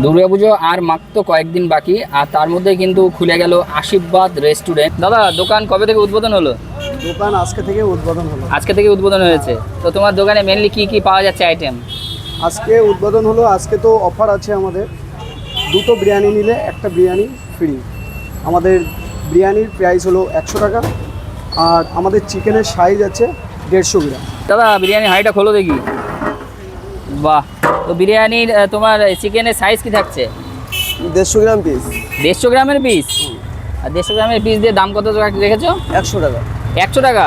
দুর্গাপুজো আর মাত্র কয়েকদিন বাকি আর তার মধ্যে কিন্তু খুলে গেল আশীর্বাদ রেস্টুরেন্ট। দাদা দোকান কবে থেকে উদ্বোধন হলো? দোকান আজকে থেকে উদ্বোধন হলো। আজকে থেকে উদ্বোধন হয়েছে। তো তোমার দোকানে মেনলি কি কি পাওয়া যাচ্ছে আইটেম আজকে উদ্বোধন হলো আজকে তো অফার আছে আমাদের। দুটো বিরিয়ানি নিলে একটা বিরিয়ানি ফ্রি আমাদের বিরিয়ানির প্রাইস হলো একশো টাকা আর আমাদের চিকেনের সাইজ আছে দেড়শো গ্রাম। দাদা বিরিয়ানি হাঁড়িটা খোলো দেখি। বাহ তো বিরিয়ানির তোমার চিকেনের সাইজ কি থাকছে? দেড়শো গ্রাম পিস দেড়শো গ্রামের পিস আর দেড়শো গ্রামের পিস দিয়ে দাম কত রেখেছো? একশো টাকা। একশো টাকা?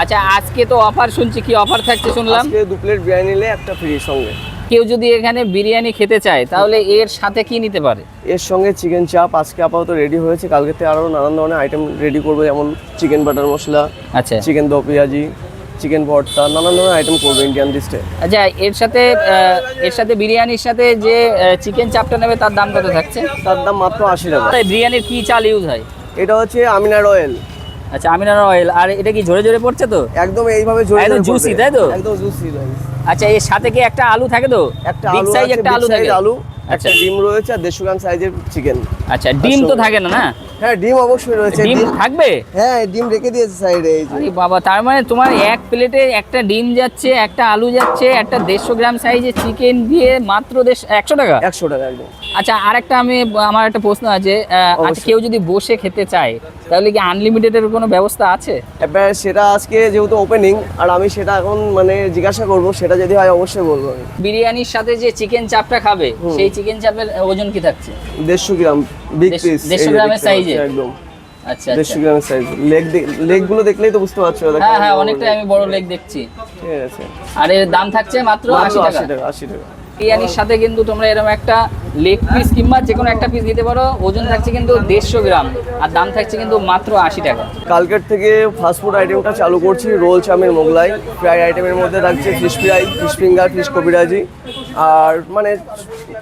আচ্ছা আজকে তো অফার শুনছি কি অফার থাকছে শুনলাম? দু প্লেট বিরিয়ানি নিলে একটা ফ্রি সঙ্গে। কেউ যদি এখানে বিরিয়ানি খেতে চায় তাহলে এর সাথে কি নিতে পারে? এর সঙ্গে চিকেন চাপ আজকে আপাতত রেডি হয়েছে। কালকে থেকে আরও নানান ধরনের আইটেম রেডি করব যেমন চিকেন বাটার মশলা আচ্ছা। চিকেন দো পেঁয়াজি চিকেন ভর্তা নানান ধরনের আইটেম করব ইন্ডিয়ান ডিস্টে আচ্ছা এর সাথে এর সাথে বিরিয়ানির সাথে যে চিকেন চাপটা নেবে তার দাম কত থাকছে? তার দাম মাত্র আশি টাকা। বিরিয়ানির কি চাল ইউজ হয়? এটা হচ্ছে আমিনার অয়েল আচ্ছা আমিনার অয়েল আর এটা কি ঝরে ঝরে পড়ছে তো? একদম এইভাবে ঝরে একদম juicy, তাই তো? একদম জুসি আচ্ছা এর সাথে কি একটা আলু থাকে তো? একটা আলু সাইজ একটা আলু থাকে। আলু। একটা আচ্ছা ডিম রয়েছে আর দেড়শো গ্রাম সাইজের চিকেন আচ্ছা ডিম তো থাকে না না? হ্যাঁ ডিম অবশ্যই রয়েছে। ডিম থাকবে? হ্যাঁ ডিম রেখে দিয়েছে সাইডে এই যে। বাবা তার মানে তোমার এক প্লেটে একটা ডিম যাচ্ছে একটা আলু যাচ্ছে একটা দেড়শো গ্রাম সাইজের চিকেন দিয়ে মাত্র দেড় একশো টাকা? একশো টাকা একদম। আচ্ছা আরেকটা আমি আমার একটা প্রশ্ন আছে আচ্ছা কেউ যদি বসে খেতে চায় তাহলে কি আনলিমিটেডের কোনো ব্যবস্থা আছে? এবার সেটা আজকে যেহেতু ওপেনিং আর আমি সেটা এখন মানে জিজ্ঞাসা করব সেটা যদি হয় অবশ্যই বলব বিরিয়ানির সাথে যে চিকেন চাপটা খাবে সেই চিকেন চাপের ওজন কি থাকছে? দেড়শো গ্রাম বিগ পিস দেড়শো গ্রামের size এর? একদম। আচ্ছা দেড়শো আচ্ছা। গ্রামের সাইজ লেগ লেগগুলো দেখলেই তো বুঝতে পারছ হ্যাঁ হ্যাঁ অনেকটাই আমি বড় লেগ দেখছি। ঠিক আছে। আর এর দাম থাকছে মাত্র মাত্র আশি আশি টাকা। টাকা আশি টাকা। বিরিয়ানির সাথে কিন্তু তোমরা এরকম একটা লেগ পিস কিংবা যে কোনো একটা পিস দিতে পারো। ওজন থাকছে কিন্তু দেড়শো গ্রাম আর দাম থাকছে কিন্তু মাত্র আশি টাকা। কালকের থেকে ফাস্টফুড আইটেমটা চালু করছি রোল চাউমিন মোগলাই। ফ্রাই আইটেমের মধ্যে থাকছে fish fry fish finger fish কবিরাজি আর মানে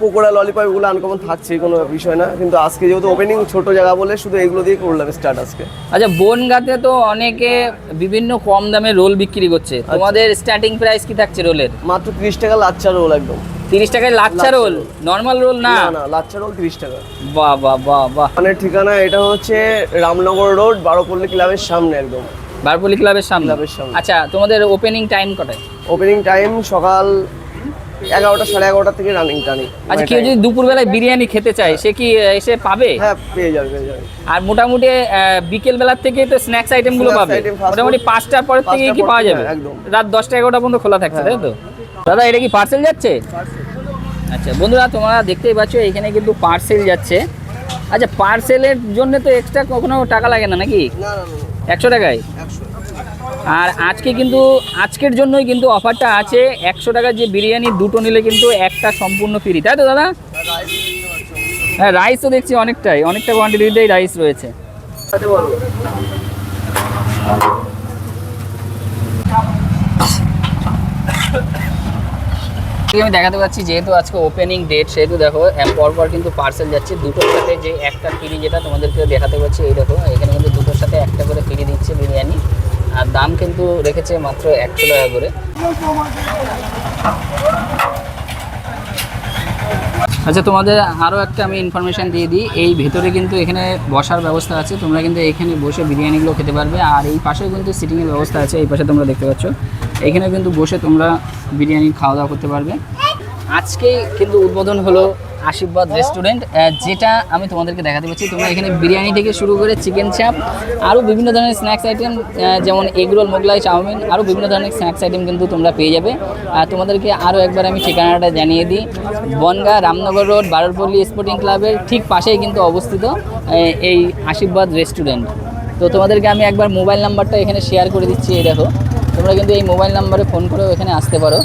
পকোড়া ললিপপ এগুলো আনকমন থাকছে কোনো বিষয় না। কিন্তু আজকে যেহেতু ওপেনিং ছোট জায়গা বলে শুধু এগুলো দিয়ে করলাম স্টার্ট আজকে। আচ্ছা বনগাতে তো অনেকে বিভিন্ন কম দামে রোল বিক্রি করছে। আচ্ছা। তোমাদের স্টার্টিং প্রাইস কি থাকছে রোলের? মাত্র তিরিশ টাকা লাচ্চা রোল একদম। তিরিশ টাকায় লাচ্ছা রোল? নর্মাল রোল না? না লাচ্চা রোল তিরিশ টাকা। বাহ বাহ বাহ বাহ। মানে ঠিকানা এটা হচ্ছে রামনগর রোড বারোপল্লী ক্লাবের সামনে একদম। বারপলি ক্লাবের সামনে? ক্লাবের সামনে। আচ্ছা তোমাদের ওপেনিং টাইম কটায়? ওপেনিং টাইম সকাল এগারোটা সাড়ে এগারোটা থেকে রানিং টানি আচ্ছা কেউ যদি দুপুরবেলায় বিরিয়ানি খেতে চায় সে কি এসে পাবে? হ্যাঁ পেয়ে যাবে পেয়ে যাবে। আর মোটামুটি বিকেল বেলার থেকে তো স্ন্যাক্স আইটেমগুলো পাবে। মোটামুটি পাঁচটার পর থেকে কি পাওয়া যাবে? হ্যাঁ, একদম। রাত দশটা এগারোটা পর্যন্ত খোলা থাকছে তাই তো? দাদা এটা কি পার্সেল যাচ্ছে? আচ্ছা বন্ধুরা তোমরা দেখতেই পাচ্ছ এখানে কিন্তু পার্সেল যাচ্ছে। আচ্ছা পার্সেলের জন্য তো এক্সট্রা কখনো টাকা লাগে না নাকি? একশো টাকায়? আর আজকে কিন্তু, আজকের জন্যই কিন্তু অফারটা আছে। একশো টাকার যে বিরিয়ানি দুটো নিলে কিন্তু একটা সম্পূর্ণ ফ্রি তাই তো দাদা? হ্যাঁ রাইস তো দেখছি অনেকটাই, অনেকটা কোয়ান্টিটিতেই রাইস রয়েছে। আমি দেখাতে পাচ্ছি যেহেতু আজকে ওপেনিং ডেট সেহেতু দেখো পরপর কিন্তু পার্সেল যাচ্ছে। দুটোর সাথে যে একটা ফ্রি যেটা তোমাদেরকে দেখাতে পাচ্ছি এই দেখো, এখানে কিন্তু দুটোর সাথে একটা করে ফ্রি দিচ্ছে বিরিয়ানি। দাম কিন্তু রেখেছে মাত্র একশো টাকা করে। আচ্ছা তোমাদের আরও একটা আমি ইনফরমেশান দিয়ে দিই। এই ভেতরে কিন্তু এখানে বসার ব্যবস্থা আছে। তোমরা কিন্তু এখানে বসে বিরিয়ানিগুলো খেতে পারবে। আর এই পাশেও কিন্তু সিটিংয়ের ব্যবস্থা আছে। এই পাশে তোমরা দেখতে পাচ্ছ। এখানে কিন্তু বসে তোমরা বিরিয়ানি খাওয়া দাওয়া করতে পারবে। আজকেই কিন্তু উদ্বোধন হলো আশীর্বাদ রেস্টুরেন্ট যেটা আমি তোমাদেরকে দেখাতে পাচ্ছি। তোমরা এখানে বিরিয়ানি থেকে শুরু করে চিকেন চাপ আরও বিভিন্ন ধরনের স্ন্যাক্স আইটেম যেমন egg roll, Mughlai, chow mein, আরও বিভিন্ন ধরনের স্ন্যাক্স আইটেম কিন্তু তোমরা পেয়ে যাবে। আর তোমাদেরকে আরও একবার আমি ঠিকানাটা জানিয়ে দিই। বনগা রামনগর রোড বারোরপল্লী স্পোর্টিং ক্লাবের ঠিক পাশেই কিন্তু অবস্থিত এই আশীর্বাদ রেস্টুরেন্ট তো তোমাদেরকে আমি একবার মোবাইল নাম্বারটা এখানে শেয়ার করে দিচ্ছি, এই দেখো। তোমরা কিন্তু এই মোবাইল নাম্বারে ফোন করেও এখানে আসতে পারো।